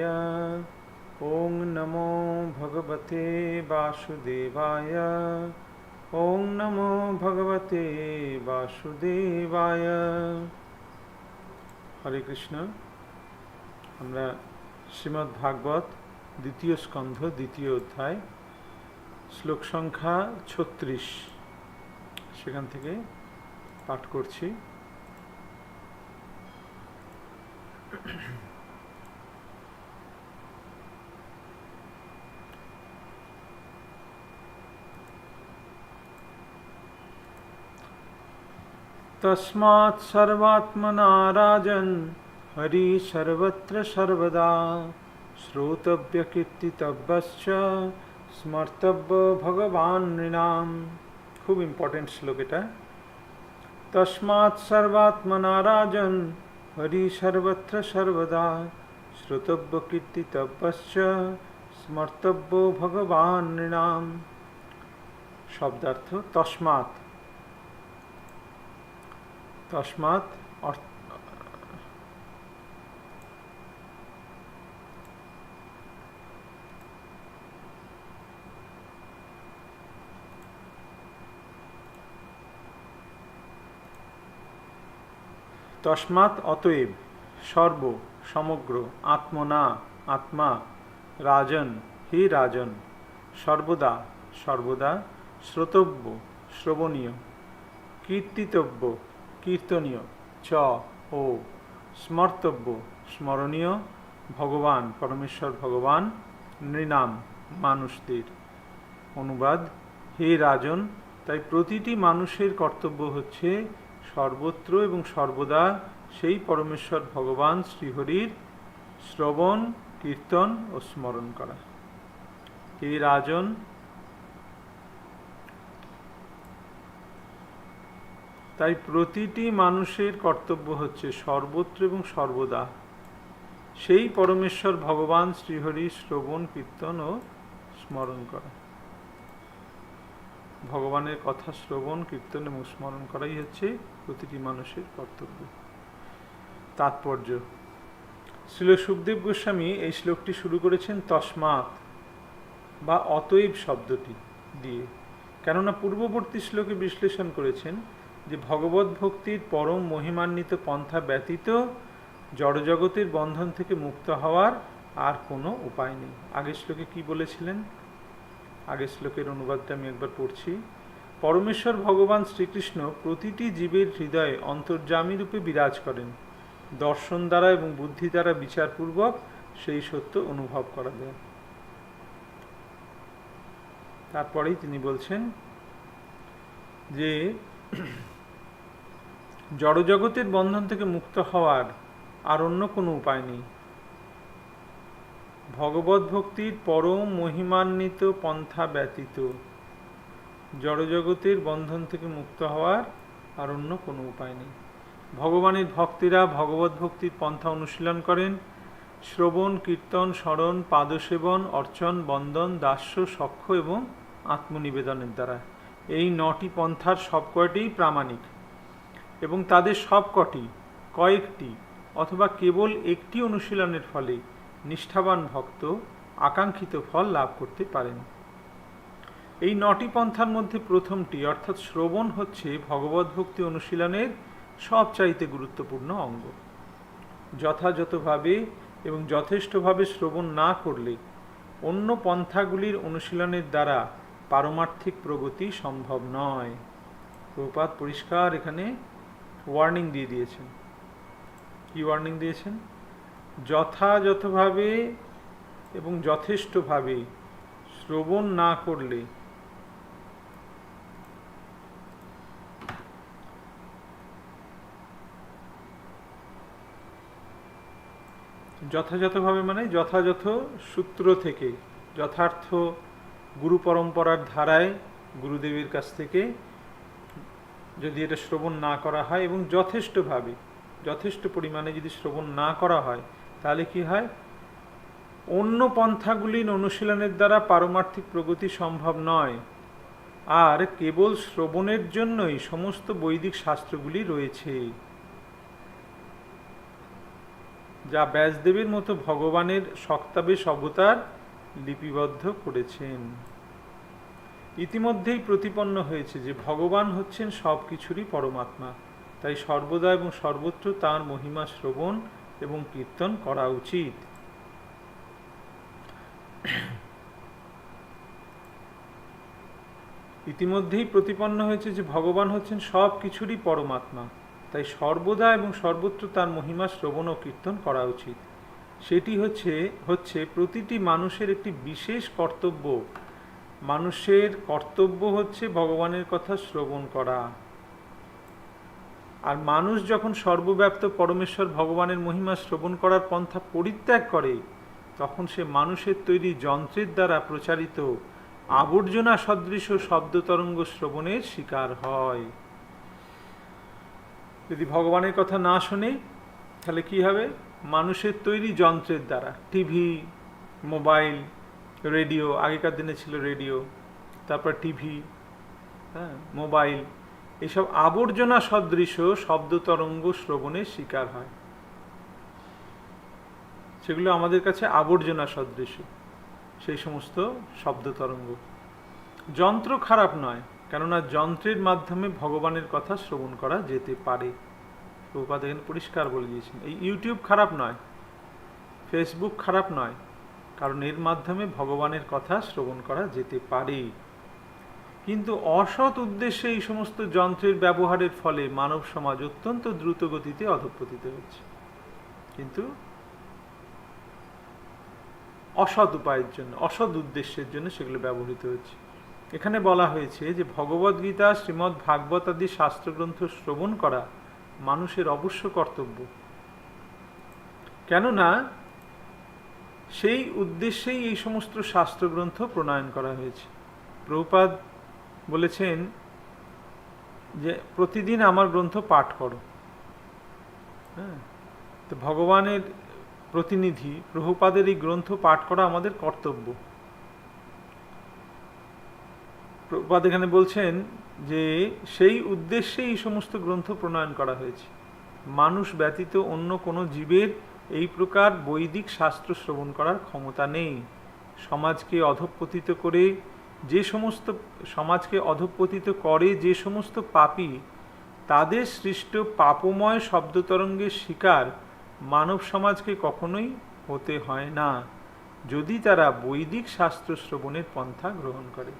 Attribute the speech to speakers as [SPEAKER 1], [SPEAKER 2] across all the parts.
[SPEAKER 1] वासुदेवाय ॐ नमो भगवते वासुदेवाय ॐ नमो भगवते वासुदेवाय হরে কৃষ্ণ আমরা শ্রীমদ্ ভাগবত দ্বিতীয় স্কন্ধ দ্বিতীয় অধ্যায় শ্লোক সংখ্যা ছত্রিশ সেখান থেকে পাঠ করছি तस्मात् सर्वात्मना राजन् हरि सर्वत्र सर्वदा श्रोतव्यकीर्तितव्यश्च স্মর্তব্য ভগবান নৃণাম খুব ইম্পর্টেন্ট শ্লোক এটা তসমাৎ সর্বাত্মনা রাজন হরি সর্বত্র সর্বদা শ্রোতব্য কীর্তিতব্যশ্চ স্মর্তব্য ভগবান নৃণাম শব্দার্থ তসমাৎ তসমাৎ অতএব সর্ব সমগ্র আত্মনা আত্মা রাজন হি রাজন সর্বদা সর্বদা শ্রোতব্য শ্রবণীয় কীর্তিতব্য কীর্তনীয় চ ও স্মর্তব্য স্মরণীয় ভগবান পরমেশ্বর ভগবান নৃণাম মানুষদের অনুবাদ হে রাজন তাই প্রতিটি মানুষের কর্তব্য হচ্ছে সর্বত্র এবং সর্বদা সেই পরমেশ্বর ভগবান শ্রীহরির শ্রবণ কীর্তন ও স্মরণ করা হে রাজন তাই প্রতিটি মানুষের কর্তব্য হচ্ছে সর্বত্র এবং সর্বদা সেই পরমেশ্বর ভগবান শ্রীহরি শ্রবণ কীর্তন ও স্মরণ করা ভগবানের কথা শ্রবণ কীর্তন এবং স্মরণ করাই হচ্ছে প্রতিটি মানুষের কর্তব্য তাৎপর্য শ্রীল সুখদেব গোস্বামী এই শ্লোকটি শুরু করেছেন তসমাত বা অতএব শব্দটি দিয়ে কেননা পূর্ববর্তী শ্লোকে বিশ্লেষণ করেছেন যে ভগবত ভক্তির পরম মহিমান্বিত পন্থা ব্যতীত জড়জগতের বন্ধন থেকে মুক্ত হওয়ার আর কোনো উপায় নেই আগের শ্লোকে কি বলেছিলেন আগের শ্লোকের অনুবাদটা আমি একবার পড়ছি পরমেশ্বর ভগবান শ্রীকৃষ্ণ প্রতিটি জীবের হৃদয়ে অন্তর্জামী রূপে বিরাজ করেন দর্শন দ্বারা এবং বুদ্ধি দ্বারা বিচারপূর্বক সেই সত্য অনুভব করা যায় তারপরেই তিনি বলছেন যে জড়জগতের বন্ধন থেকে মুক্ত হওয়ার আর অন্য কোনো উপায় নেই ভগবত ভক্তির পরম মহিমান্বিত পন্থা ব্যতীত জড়জগতের বন্ধন থেকে মুক্ত হওয়ার আর অন্য কোনো উপায় নেই ভগবানের ভক্তিরা ভগবত ভক্তির পন্থা অনুশীলন করেন শ্রবণ কীর্তন স্মরণ পাদসেবন অর্চন বন্দন দাস্য সক্ষ এবং আত্মনিবেদনের দ্বারা এই নটি পন্থার সবকয়টি প্রামাণিক এবং তাদের সবকটি কয়েকটি অথবা কেবল একটি অনুশীলনের ফলে নিষ্ঠাবান ভক্ত আকাঙ্ক্ষিত ফল লাভ করতে পারেন এই নটি পন্থার মধ্যে প্রথমটি অর্থাৎ শ্রবণ হচ্ছে ভগবত ভক্তি অনুশীলনের সবচাইতে গুরুত্বপূর্ণ অঙ্গ যথাযথভাবে এবং যথেষ্টভাবে শ্রবণ না করলে অন্য পন্থাগুলির অনুশীলনের দ্বারা পারমার্থিক প্রগতি সম্ভব নয় প্রপাত পরিষ্কার এখানে ওয়ার্নিং দিয়ে দিয়েছেন কি ওয়ার্নিং দিয়েছেন যথাযথভাবে এবং যথেষ্টভাবে শ্রবণ না করলে যথাযথভাবে মানে যথাযথ সূত্র থেকে যথার্থ গুরু পরম্পরার ধারায় গুরুদেবের কাছ থেকে যদি এটা শ্রবণ না করা হয় এবং যথেষ্টভাবে যথেষ্ট পরিমাণে যদি শ্রবণ না করা হয় তাহলে কি হয় অন্য পন্থাগুলির অনুশীলনের দ্বারা পারমার্থিক প্রগতি সম্ভব নয় আর কেবল শ্রবণের জন্যই সমস্ত বৈদিক শাস্ত্রগুলি রয়েছে যা ব্যাসদেবের মতো ভগবানের শক্তাবে অবতার লিপিবদ্ধ করেছেন ইতিমধ্যেই প্রতিপন্ন হয়েছে যে ভগবান হচ্ছেন সব কিছুরই পরমাত্মা তাই সর্বদা এবং সর্বত্র তার মহিমা শ্রবণ এবং কীর্তন করা উচিত ইতিমধ্যেই প্রতিপন্ন হয়েছে যে ভগবান হচ্ছেন সব কিছুরই পরমাত্মা তাই সর্বদা এবং সর্বত্র তার মহিমা শ্রবণ ও কীর্তন করা উচিত সেটি হচ্ছে হচ্ছে প্রতিটি মানুষের একটি বিশেষ কর্তব্য মানুষের কর্তব্য হচ্ছে ভগবানের কথা শ্রবণ করা আর মানুষ যখন সর্বব্যাপ্ত পরমেশ্বর ভগবানের মহিমা শ্রবণ করার পন্থা পরিত্যাগ করে তখন সে মানুষের তৈরি যন্ত্রের দ্বারা প্রচারিত আবর্জনা সদৃশ শব্দতরঙ্গ শ্রবণের শিকার হয় যদি ভগবানের কথা না শোনে তাহলে কি হবে মানুষের তৈরি যন্ত্রের দ্বারা টিভি মোবাইল রেডিও আগেকার দিনে ছিল রেডিও তারপর টিভি হ্যাঁ মোবাইল এসব আবর্জনা সদৃশ শব্দ তরঙ্গ শ্রবণের শিকার হয় সেগুলো আমাদের কাছে আবর্জনা সদৃশ সেই সমস্ত শব্দ তরঙ্গ যন্ত্র খারাপ নয় কেননা যন্ত্রের মাধ্যমে ভগবানের কথা শ্রবণ করা যেতে পারে প্রভুপাত পরিষ্কার বলে দিয়েছেন এই ইউটিউব খারাপ নয় ফেসবুক খারাপ নয় কারণ এর মাধ্যমে ভগবানের কথা শ্রবণ করা যেতে পারে কিন্তু অসৎ উদ্দেশ্যে এই সমস্ত যন্ত্রের ব্যবহারের ফলে মানব সমাজ অত্যন্ত দ্রুত গতিতে অধঃপতিত হচ্ছে কিন্তু অসৎ উপায়ের জন্য অসৎ উদ্দেশ্যের জন্য সেগুলো ব্যবহৃত হচ্ছে এখানে বলা হয়েছে যে ভগবদ গীতা শ্রীমদ্ ভাগবত আদি শাস্ত্রগ্রন্থ শ্রবণ করা মানুষের অবশ্য কর্তব্য কেননা সেই উদ্দেশ্যেই এই সমস্ত শাস্ত্রগ্রন্থ প্রণয়ন করা হয়েছে প্রভুপাদ বলেছেন যে প্রতিদিন আমার গ্রন্থ পাঠ করো হ্যাঁ তো ভগবানের প্রতিনিধি প্রভুপাদের এই গ্রন্থ পাঠ করা আমাদের কর্তব্য প্রভুপাদ এখানে বলছেন যে সেই উদ্দেশ্যেই এই সমস্ত গ্রন্থ প্রণয়ন করা হয়েছে মানুষ ব্যতীত অন্য কোনো জীবের এই প্রকার বৈদিক শাস্ত্র শ্রবণ করার ক্ষমতা নেই সমাজকে অধঃপতিত করে যে সমস্ত সমাজকে অধঃপতিত করে যে সমস্ত পাপী তাদের সৃষ্ট পাপময় শব্দতরঙ্গের শিকার মানব সমাজকে কখনোই হতে হয় না যদি তারা বৈদিক শাস্ত্র শ্রবণের পন্থা গ্রহণ করে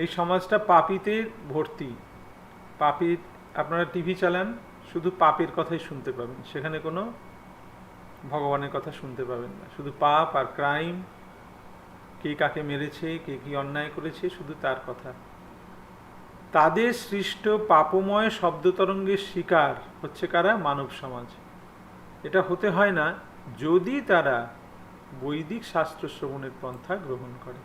[SPEAKER 1] এই সমাজটা পাপিতে ভর্তি পাপি আপনারা টিভি চালান শুধু পাপের কথাই শুনতে পাবেন সেখানে কোনো ভগবানের কথা শুনতে পাবেন না শুধু পাপ আর ক্রাইম কে কাকে মেরেছে কে কি অন্যায় করেছে শুধু তার কথা তাদের সৃষ্ট পাপময় শব্দতরঙ্গের শিকার হচ্ছে কারা মানব সমাজ এটা হতে হয় না যদি তারা বৈদিক শাস্ত্র শ্রবণের পন্থা গ্রহণ করে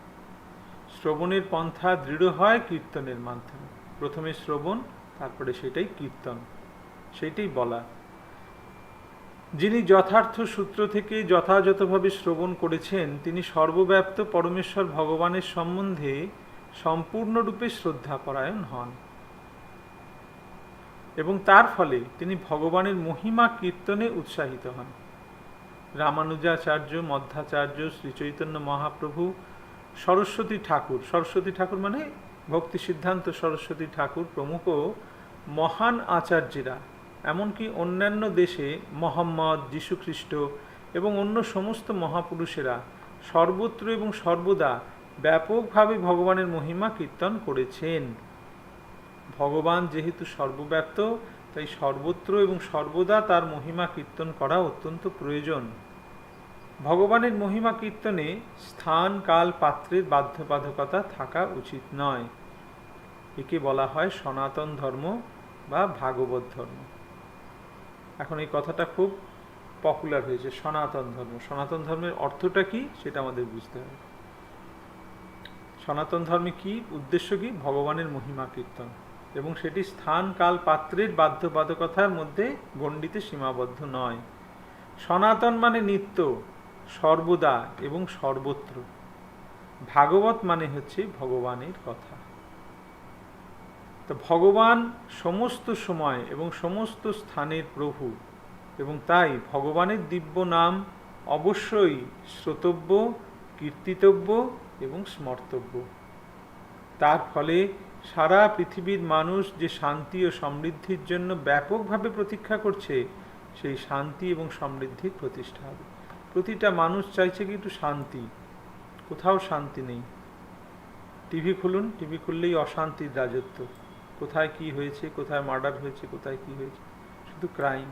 [SPEAKER 1] শ্রবণের পন্থা দৃঢ় হয় কীর্তনের মাধ্যমে প্রথমে শ্রবণ তারপরে সেটাই কীর্তন সেটাই বলা যিনি যথার্থ সূত্র থেকে যথাযথভাবে শ্রবণ করেছেন তিনি সর্বব্যাপ্ত পরমেশ্বর ভগবানের সম্বন্ধে সম্পূর্ণরূপে শ্রদ্ধাপরায়ণ হন এবং তার ফলে তিনি ভগবানের মহিমা কীর্তনে উৎসাহিত হন রামানুজাচার্য মধ্যাচার্য শ্রীচৈতন্য মহাপ্রভু সরস্বতী ঠাকুর সরস্বতী ঠাকুর মানে ভক্তি সিদ্ধান্ত সরস্বতী ঠাকুর প্রমুখ মহান আচার্যেরা এমনকি অন্যান্য দেশে মোহাম্মদ যীশুখ্রিস্ট এবং অন্য সমস্ত মহাপুরুষেরা সর্বত্র এবং সর্বদা ব্যাপকভাবে ভগবানের মহিমা কীর্তন করেছেন ভগবান যেহেতু সর্বব্যাপ্ত তাই সর্বত্র এবং সর্বদা তার মহিমা কীর্তন করা অত্যন্ত প্রয়োজন ভগবানের মহিমা কীর্তনে স্থান কাল পাত্রের বাধ্যবাধকতা থাকা উচিত নয় একে বলা হয় সনাতন ধর্ম বা ভাগবত ধর্ম এখন এই কথাটা খুব পপুলার হয়েছে সনাতন ধর্ম সনাতন ধর্মের অর্থটা কি সেটা আমাদের বুঝতে হবে সনাতন ধর্মে কি উদ্দেশ্য কি ভগবানের মহিমা কীর্তন এবং সেটি স্থান কাল পাত্রের বাধ্যবাধকতার মধ্যে গণ্ডিতে সীমাবদ্ধ নয় সনাতন মানে নিত্য সর্বদা এবং সর্বত্র ভাগবত মানে হচ্ছে ভগবানের কথা তো ভগবান সমস্ত সময় এবং সমস্ত স্থানের প্রভু এবং তাই ভগবানের দিব্য নাম অবশ্যই শ্রোতব্য কীর্তিতব্য এবং স্মর্তব্য তার ফলে সারা পৃথিবীর মানুষ যে শান্তি ও সমৃদ্ধির জন্য ব্যাপকভাবে প্রতীক্ষা করছে সেই শান্তি এবং সমৃদ্ধির প্রতিষ্ঠা হবে প্রতিটা মানুষ চাইছে কিন্তু শান্তি কোথাও শান্তি নেই টিভি খুলুন টিভি খুললেই অশান্তির রাজত্ব কোথায় কি হয়েছে কোথায় মার্ডার হয়েছে কোথায় কি হয়েছে শুধু ক্রাইম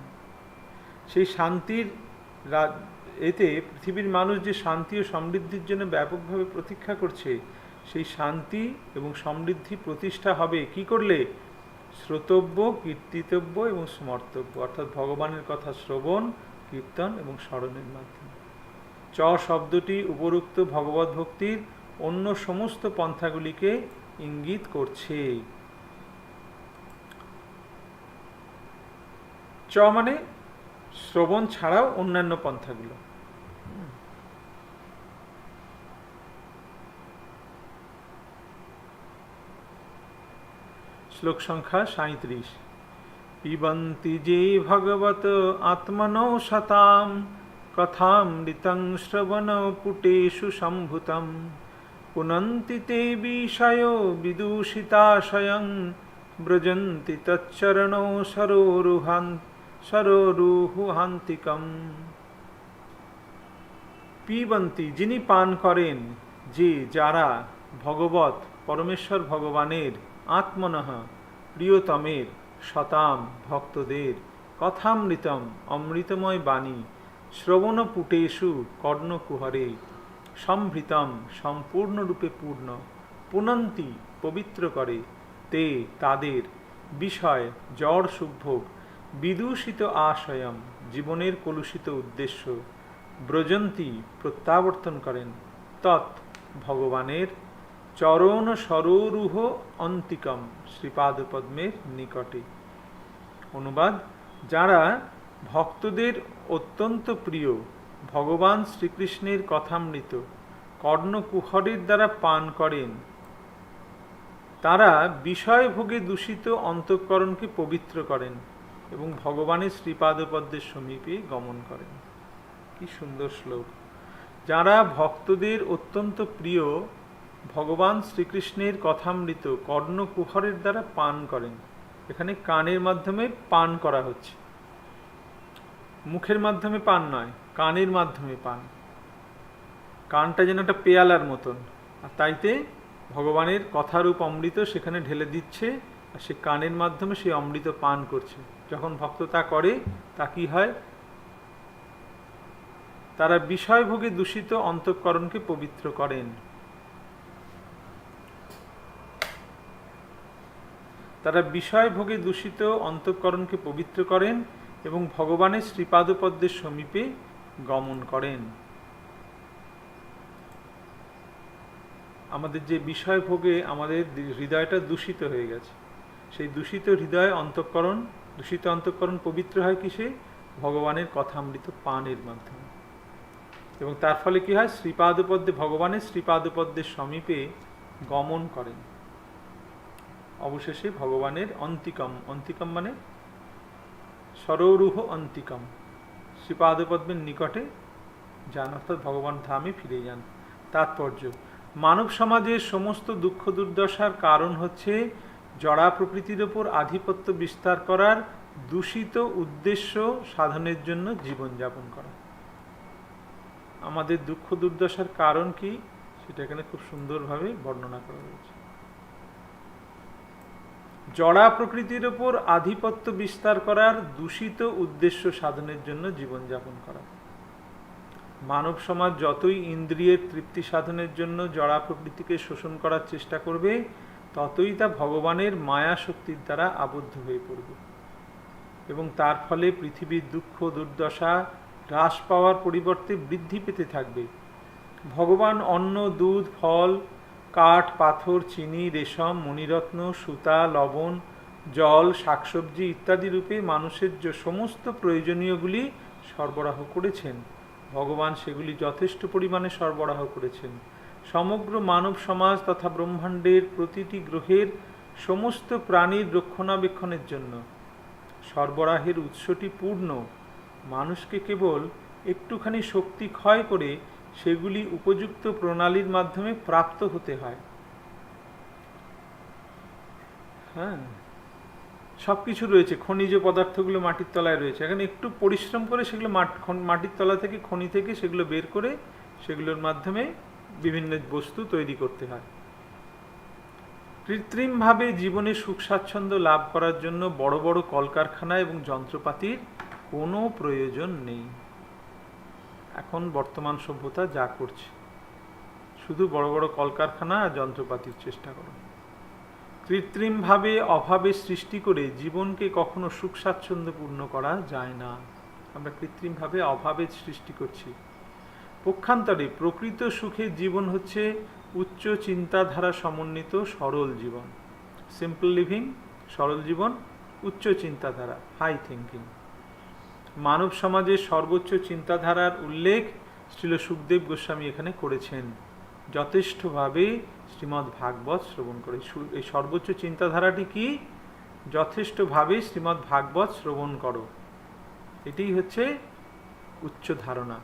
[SPEAKER 1] সেই শান্তির এতে পৃথিবীর মানুষ যে শান্তি ও সমৃদ্ধির জন্য ব্যাপকভাবে প্রতীক্ষা করছে সেই শান্তি এবং সমৃদ্ধি প্রতিষ্ঠা হবে কি করলে শ্রোতব্য কীর্তিতব্য এবং সমর্থব্য অর্থাৎ ভগবানের কথা শ্রবণ কীর্তন এবং স্মরণের মাধ্যমে চ শব্দটি উপরুক্ত ভগবত ভক্তির অন্য সমস্ত পন্থাগুলিকে ইঙ্গিত করছে চ মানে শ্রবণ ছাড়াও অন্যান্য পন্থাগুলো শ্লোক সংখ্যা সাঁত্রিশ পিবন্তি যে ভগবত আত্মনৌ শতাম কথামৃতং শ্রবণ পুটেষু সম্ভূতম পুনন্তি তে বিষয় বিদূষিতাশয়ং ব্রজন্তি তচ্চরণ সরোরুহান্তি সরোরুহান্তিকম পিবন্তি যিনি পান করেন যে যারা ভগবত পরমেশ্বর ভগবানের আত্মনহ প্রিয়তমের শতাম ভক্তদের কথামৃতম অমৃতময় বাণী শ্রবণপুটেষু কর্ণকুহরে সম্ভৃতম সম্পূর্ণরূপে পূর্ণ পুনন্তি পবিত্র করে তে তাদের বিষয় জড় সুভোগ বিদূষিত আশয়ম জীবনের কলুষিত উদ্দেশ্য ব্রজন্তী প্রত্যাবর্তন করেন তৎ ভগবানের চরণ সরোরুহ অন্তিকম শ্রীপাদ পদ্মের নিকটে অনুবাদ যারা ভক্তদের অত্যন্ত প্রিয় ভগবান শ্রীকৃষ্ণের কথামৃত কর্ণকুহরের দ্বারা পান করেন তারা বিষয়ভোগে দূষিত অন্তঃকরণকে পবিত্র করেন এবং ভগবানের শ্রীপাদপদ্মের সমীপে গমন করেন কি সুন্দর শ্লোক যারা ভক্তদের অত্যন্ত প্রিয় ভগবান শ্রীকৃষ্ণের কথামৃত কর্ণকুহরের দ্বারা পান করেন এখানে কানের মাধ্যমে পান করা হচ্ছে মুখের মাধ্যমে পান নয় কানের মাধ্যমে পান কানটা যেন একটা পেয়ালার মতন আর তাইতে ভগবানের কথারূপ অমৃত সেখানে ঢেলে দিচ্ছে আর সে কানের মাধ্যমে সেই অমৃত পান করছে যখন ভক্ত তা করে তা কি হয় তারা বিষয়ভোগে দূষিত অন্তঃকরণকে পবিত্র করেন তারা বিষয়ভোগে দূষিত অন্তঃকরণকে পবিত্র করেন এবং ভগবানের শ্রীপাদপদ্মের সমীপে গমন করেন আমাদের যে বিষয় ভোগে আমাদের হৃদয়টা দূষিত হয়ে গেছে সেই দূষিত হৃদয় অন্তঃকরণ দূষিত অন্তঃকরণ পবিত্র হয় কিসে ভগবানের কথামৃত পানের মাধ্যমে এবং তার ফলে কি হয় শ্রীপাদপদ্যে ভগবানের শ্রীপাদপদ্মের সমীপে গমন করেন অবশেষে ভগবানের অন্তিকম অন্তিকম মানে সরৌরূহ অন্তিকম শ্রীপাদপদ্মের নিকটে যান অর্থাৎ ভগবান ধামে ফিরে যান তাৎপর্য মানব সমাজের সমস্ত দুঃখ দুর্দশার কারণ হচ্ছে জড়া প্রকৃতির ওপর আধিপত্য বিস্তার করার দূষিত উদ্দেশ্য সাধনের জন্য জীবনযাপন করা আমাদের দুঃখ দুর্দশার কারণ কি সেটা এখানে খুব সুন্দরভাবে বর্ণনা করা হয়েছে জড়া প্রকৃতির ওপর আধিপত্য বিস্তার করার দূষিত উদ্দেশ্য সাধনের জন্য জীবনযাপন করা মানব সমাজ যতই ইন্দ্রিয়ের তৃপ্তি সাধনের জন্য জড়া প্রকৃতিকে শোষণ করার চেষ্টা করবে ততই তা ভগবানের মায়া শক্তির দ্বারা আবদ্ধ হয়ে পড়বে এবং তার ফলে পৃথিবীর দুঃখ দুর্দশা হ্রাস পাওয়ার পরিবর্তে বৃদ্ধি পেতে থাকবে ভগবান অন্ন দুধ ফল কাঠ পাথর চিনি রেশম মণিরত্ন সুতা লবণ জল শাকসবজি ইত্যাদি রূপে মানুষের যে সমস্ত প্রয়োজনীয়গুলি সরবরাহ করেছেন ভগবান সেগুলি যথেষ্ট পরিমাণে সরবরাহ করেছেন সমগ্র মানব সমাজ তথা ব্রহ্মাণ্ডের প্রতিটি গ্রহের সমস্ত প্রাণীর রক্ষণাবেক্ষণের জন্য সরবরাহের উৎসটি পূর্ণ মানুষকে কেবল একটুখানি শক্তি ক্ষয় করে সেগুলি উপযুক্ত প্রণালীর মাধ্যমে প্রাপ্ত হতে হয় হ্যাঁ সব কিছু রয়েছে খনিজ পদার্থগুলো মাটির তলায় রয়েছে এখানে একটু পরিশ্রম করে সেগুলো মাটির তলা থেকে খনি থেকে সেগুলো বের করে সেগুলোর মাধ্যমে বিভিন্ন বস্তু তৈরি করতে হয় কৃত্রিমভাবে জীবনে সুখ স্বাচ্ছন্দ্য লাভ করার জন্য বড় বড় কলকারখানা এবং যন্ত্রপাতির কোনো প্রয়োজন নেই এখন বর্তমান সভ্যতা যা করছে শুধু বড় বড় কলকারখানা আর যন্ত্রপাতির চেষ্টা করো কৃত্রিমভাবে অভাবে সৃষ্টি করে জীবনকে কখনো সুখ স্বাচ্ছন্দ্যপূর্ণ করা যায় না আমরা কৃত্রিমভাবে অভাবের সৃষ্টি করছি পক্ষান্তরে প্রকৃত সুখের জীবন হচ্ছে উচ্চ চিন্তাধারা সমন্বিত সরল জীবন সিম্পল লিভিং সরল জীবন উচ্চ চিন্তাধারা হাই থিঙ্কিং মানব সমাজের সর্বোচ্চ চিন্তাধারার উল্লেখ শ্রীল সুখদেব গোস্বামী এখানে করেছেন যথেষ্টভাবে শ্রীমদ্ ভাগবত শ্রবণ করে এই সর্বোচ্চ চিন্তাধারাটি কি যথেষ্টভাবে শ্রীমদ্ ভাগবত শ্রবণ করো এটি হচ্ছে উচ্চ ধারণা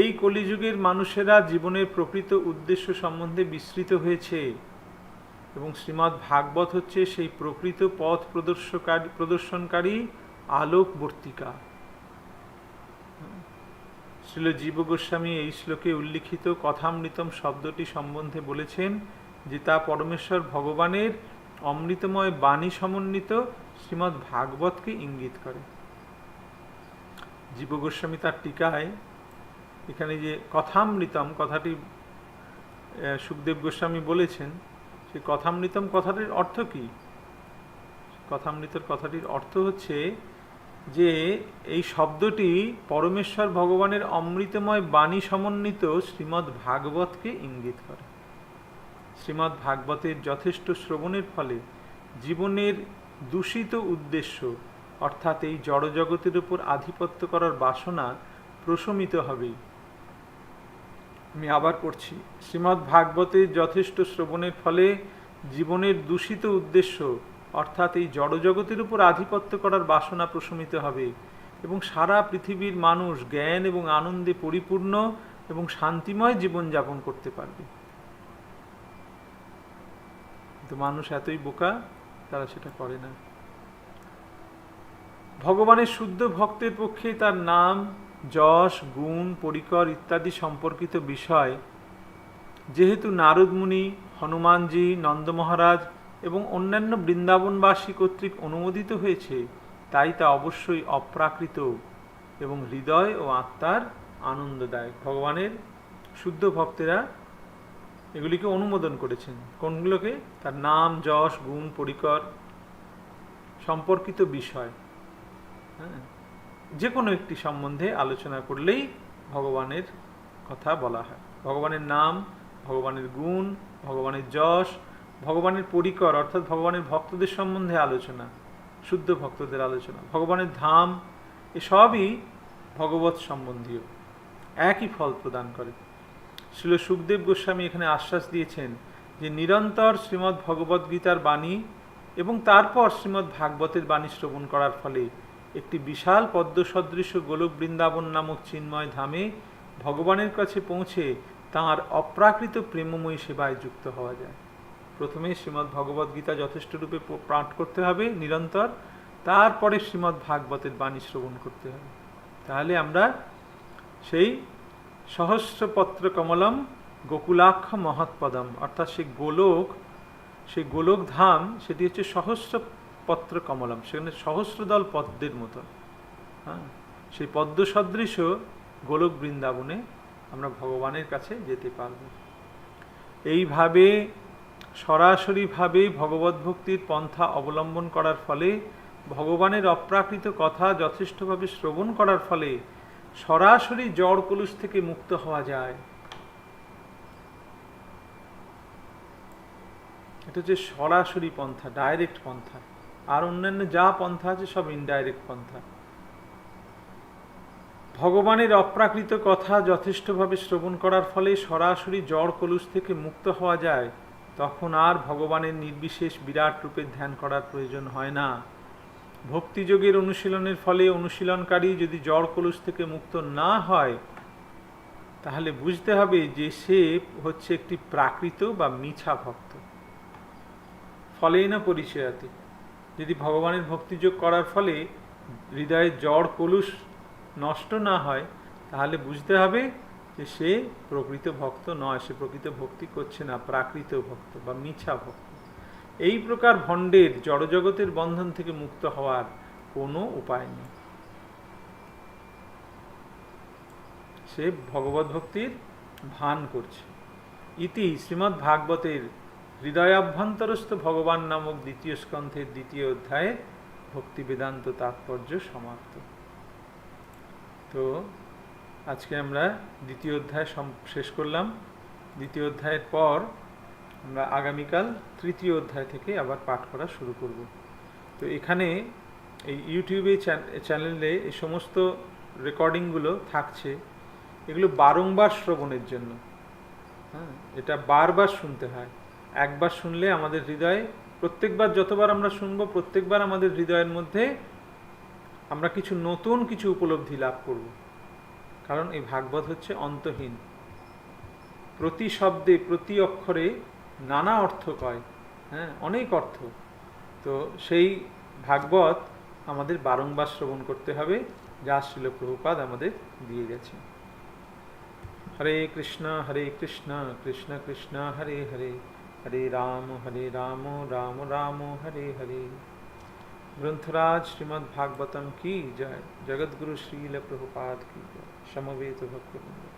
[SPEAKER 1] এই কলিযুগের মানুষেরা জীবনের প্রকৃত উদ্দেশ্য সম্বন্ধে বিস্তৃত হয়েছে এবং শ্রীমৎ ভাগবত হচ্ছে সেই প্রকৃত পথ প্রদর্শকারী প্রদর্শনকারী আলোকবর্তিকা শ্রীল জীব গোস্বামী এই শ্লোকে উল্লিখিত কথামৃতম শব্দটি সম্বন্ধে বলেছেন যে তা পরমেশ্বর ভগবানের অমৃতময় বাণী সমন্বিত শ্রীমদ্ ভাগবতকে ইঙ্গিত করে জীব গোস্বামী তার টিকায় এখানে যে কথামৃতম কথাটি সুখদেব গোস্বামী বলেছেন সে কথামৃতম কথাটির অর্থ কি কথামৃতর কথাটির অর্থ হচ্ছে যে এই শব্দটি পরমেশ্বর ভগবানের অমৃতময় বাণী সমন্বিত শ্রীমদ্ ভাগবতকে ইঙ্গিত করে শ্রীমদ্ ভাগবতের যথেষ্ট শ্রবণের ফলে জীবনের দূষিত উদ্দেশ্য অর্থাৎ এই জড়জগতের উপর আধিপত্য করার বাসনা প্রশমিত হবে আমি আবার করছি শ্রীমৎ ভাগবতের যথেষ্ট শ্রবণের ফলে জীবনের দূষিত উদ্দেশ্য অর্থাৎ এই জড়জগতের উপর আধিপত্য করার বাসনা প্রশমিত হবে এবং সারা পৃথিবীর মানুষ জ্ঞান এবং আনন্দে পরিপূর্ণ এবং শান্তিময় জীবনযাপন করতে পারবে কিন্তু মানুষ এতই বোকা তারা সেটা করে না ভগবানের শুদ্ধ ভক্তের পক্ষে তার নাম যশ গুণ পরিকর ইত্যাদি সম্পর্কিত বিষয় যেহেতু নারদমুনি হনুমানজি নন্দ মহারাজ এবং অন্যান্য বৃন্দাবনবাসী কর্তৃক অনুমোদিত হয়েছে তাই তা অবশ্যই অপ্রাকৃত এবং হৃদয় ও আত্মার আনন্দদায়ক ভগবানের শুদ্ধ ভক্তেরা এগুলিকে অনুমোদন করেছেন কোনগুলোকে তার নাম যশ গুণ পরিকর সম্পর্কিত বিষয় হ্যাঁ যে কোনো একটি সম্বন্ধে আলোচনা করলেই ভগবানের কথা বলা হয় ভগবানের নাম ভগবানের গুণ ভগবানের যশ ভগবানের পরিকর অর্থাৎ ভগবানের ভক্তদের সম্বন্ধে আলোচনা শুদ্ধ ভক্তদের আলোচনা ভগবানের ধাম এসবই ভগবত সম্বন্ধীয় একই ফল প্রদান করে শিল সুখদেব গোস্বামী এখানে আশ্বাস দিয়েছেন যে নিরন্তর শ্রীমদ্ ভগবদ্গীতার বাণী এবং তারপর শ্রীমদ্ ভাগবতের বাণী শ্রবণ করার ফলে একটি বিশাল পদ্ম সদৃশ্য গোলক বৃন্দাবন নামক চিন্ময় ধামে ভগবানের কাছে পৌঁছে তাঁর অপ্রাকৃত প্রেমময়ী সেবায় যুক্ত হওয়া যায় প্রথমে শ্রীমদ্ ভগবদ্গীতা যথেষ্ট রূপে পাঠ করতে হবে নিরন্তর তারপরে শ্রীমদ্ ভাগবতের বাণী শ্রবণ করতে হবে তাহলে আমরা সেই সহস্রপত্র কমলম গোকুলাক্ষ মহৎপদম অর্থাৎ সেই গোলক সেই গোলকধাম সেটি হচ্ছে সহস্র পত্র কমলাম সেখানে সহস্রদল পদ্মের মতো হ্যাঁ সেই পদ্ম সদৃশ গোলক বৃন্দাবনে আমরা ভগবানের কাছে যেতে পারব এইভাবে সরাসরিভাবে ভগবত ভক্তির পন্থা অবলম্বন করার ফলে ভগবানের অপ্রাকৃত কথা যথেষ্টভাবে শ্রবণ করার ফলে সরাসরি জড় কলুষ থেকে মুক্ত হওয়া যায় এটা হচ্ছে সরাসরি পন্থা ডাইরেক্ট পন্থা আর অন্যান্য যা পন্থা আছে সব ইনডাইরেক্ট পন্থা ভগবানের অপ্রাকৃত কথা যথেষ্টভাবে শ্রবণ করার ফলে সরাসরি জড় কলুষ থেকে মুক্ত হওয়া যায় তখন আর ভগবানের নির্বিশেষ বিরাট রূপে ধ্যান করার প্রয়োজন হয় না ভক্তিযোগের অনুশীলনের ফলে অনুশীলনকারী যদি জড় কলুষ থেকে মুক্ত না হয় তাহলে বুঝতে হবে যে সে হচ্ছে একটি প্রাকৃত বা মিছা ভক্ত ফলেই না পরিচয়াতীত যদি ভগবানের ভক্তিযোগ করার ফলে হৃদয়ে জড় কলুষ নষ্ট না হয় তাহলে বুঝতে হবে যে সে প্রকৃত ভক্ত নয় সে প্রকৃত ভক্তি করছে না প্রাকৃত ভক্ত বা মিছা ভক্ত এই প্রকার ভণ্ডের জড়জগতের বন্ধন থেকে মুক্ত হওয়ার কোনো উপায় নেই সে ভগবত ভক্তির ভান করছে ইতি শ্রীমদ্ ভাগবতের হৃদয়াভ্যন্তরস্থ ভগবান নামক দ্বিতীয় স্কন্ধের দ্বিতীয় অধ্যায়ে ভক্তি বেদান্ত তাৎপর্য সমাপ্ত তো আজকে আমরা দ্বিতীয় অধ্যায় শেষ করলাম দ্বিতীয় অধ্যায়ের পর আমরা আগামীকাল তৃতীয় অধ্যায় থেকে আবার পাঠ করা শুরু করব তো এখানে এই ইউটিউবে চ্যানেলে এই সমস্ত রেকর্ডিংগুলো থাকছে এগুলো বারংবার শ্রবণের জন্য হ্যাঁ এটা বারবার শুনতে হয় একবার শুনলে আমাদের হৃদয় প্রত্যেকবার যতবার আমরা শুনবো প্রত্যেকবার আমাদের হৃদয়ের মধ্যে আমরা কিছু নতুন কিছু উপলব্ধি লাভ করব কারণ এই ভাগবত হচ্ছে অন্তহীন প্রতি শব্দে প্রতি অক্ষরে নানা অর্থ কয় হ্যাঁ অনেক অর্থ তো সেই ভাগবত আমাদের বারংবার শ্রবণ করতে হবে যা শিল প্রভুপাদ আমাদের দিয়ে গেছে হরে কৃষ্ণ হরে কৃষ্ণ কৃষ্ণ কৃষ্ণ হরে হরে हरे राम हरे राम राम राम हरे हरे ग्रंथराज श्रीमद्भागवतम की जय जगत गुरु श्रील प्रभुपाद की जय समवेत भक्त